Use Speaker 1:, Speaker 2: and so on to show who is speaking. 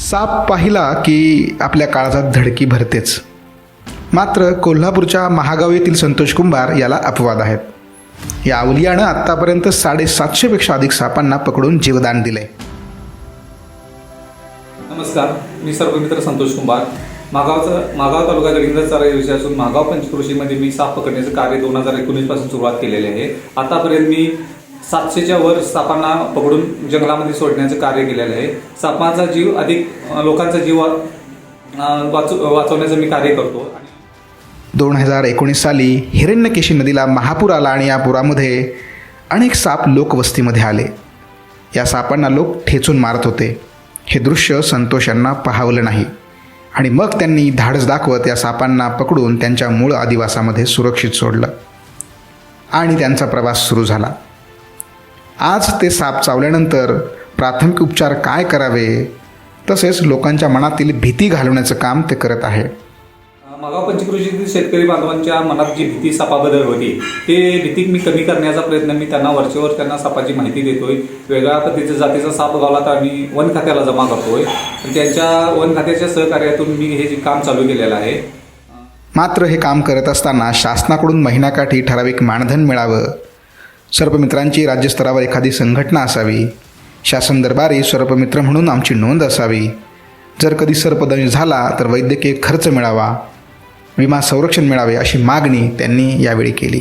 Speaker 1: साप पाहिला की आपल्या काळजात धडकी भरतेच. मात्र कोल्हापूरच्या महागाव येथील संतोष कुंभार याला अपवाद आहेत. या अवलियानं आत्तापर्यंत साडेसातशेपेक्षा अधिक सापांना पकडून जीवदान दिले
Speaker 2: नमस्कार मी सर्वमित्र संतोष कुंभार. मागावचं मागाव तालुका गडिंगचारा विषय असून मागाव पंचकृषीमध्ये मी साप पकडण्याचं कार्य दोन हजार एकोणीसपासून सुरुवात केलेली आहे. आतापर्यंत मी सातशेच्या वर सापांना पकडून जंगलामध्ये सोडण्याचं कार्य केलेलं आहे. सापांचा जीव अधिक लोकांचा जीव अं, वाचू वाचवण्याचं मी कार्य करतो.
Speaker 1: दोन हजार एकोणीस साली हिरण्यकेशी नदीला महापूर आला आणि या पुरामध्ये अनेक साप लोकवस्तीमध्ये आले. या सापांना लोक ठेचून मारत होते. हे दृश्य संतोष यांना पाहावलं नाही. आणि मग त्यांनी धाडस दाखवत या सापांना पकडून त्यांच्या मूळ आदिवासामध्ये सुरक्षित सोडलं. आणि त्यांचा प्रवास सुरू झाला. आज ते साप चावल्यानंतर प्राथमिक उपचार काय करावे? तसेच लोकांच्या मनातील भीती घालवण्याचं काम ते करत आहे.
Speaker 2: मागाव पंचकृषीतील शेतकरी बांधवांच्या मनात जी भीती सापाबद्दल होती ते भीती मी कमी करण्याचा प्रयत्न मी त्यांना वरचेवर त्यांना सापाची माहिती देतोय. वेगळ्या पद्धतीचा जातीचा साप गावला तर आम्ही वन खात्याला जमा करतोय. आणि त्यांच्या वन खात्याच्या सहकार्यातून मी हे जे काम चालू केलेलं आहे.
Speaker 1: मात्र हे काम करत असताना शासनाकडून महिन्याकाठी ठराविक मानधन मिळावं. सर्पमित्रांची राज्यस्तरावर एखादी संघटना असावी शासन दरबारी सर्पमित्र म्हणून आमची नोंद असावी. जर कधी सर्पदंश झाला तर वैद्यकीय खर्च मिळावा विमा संरक्षण मिळावे अशी मागणी त्यांनी यावेळी केली.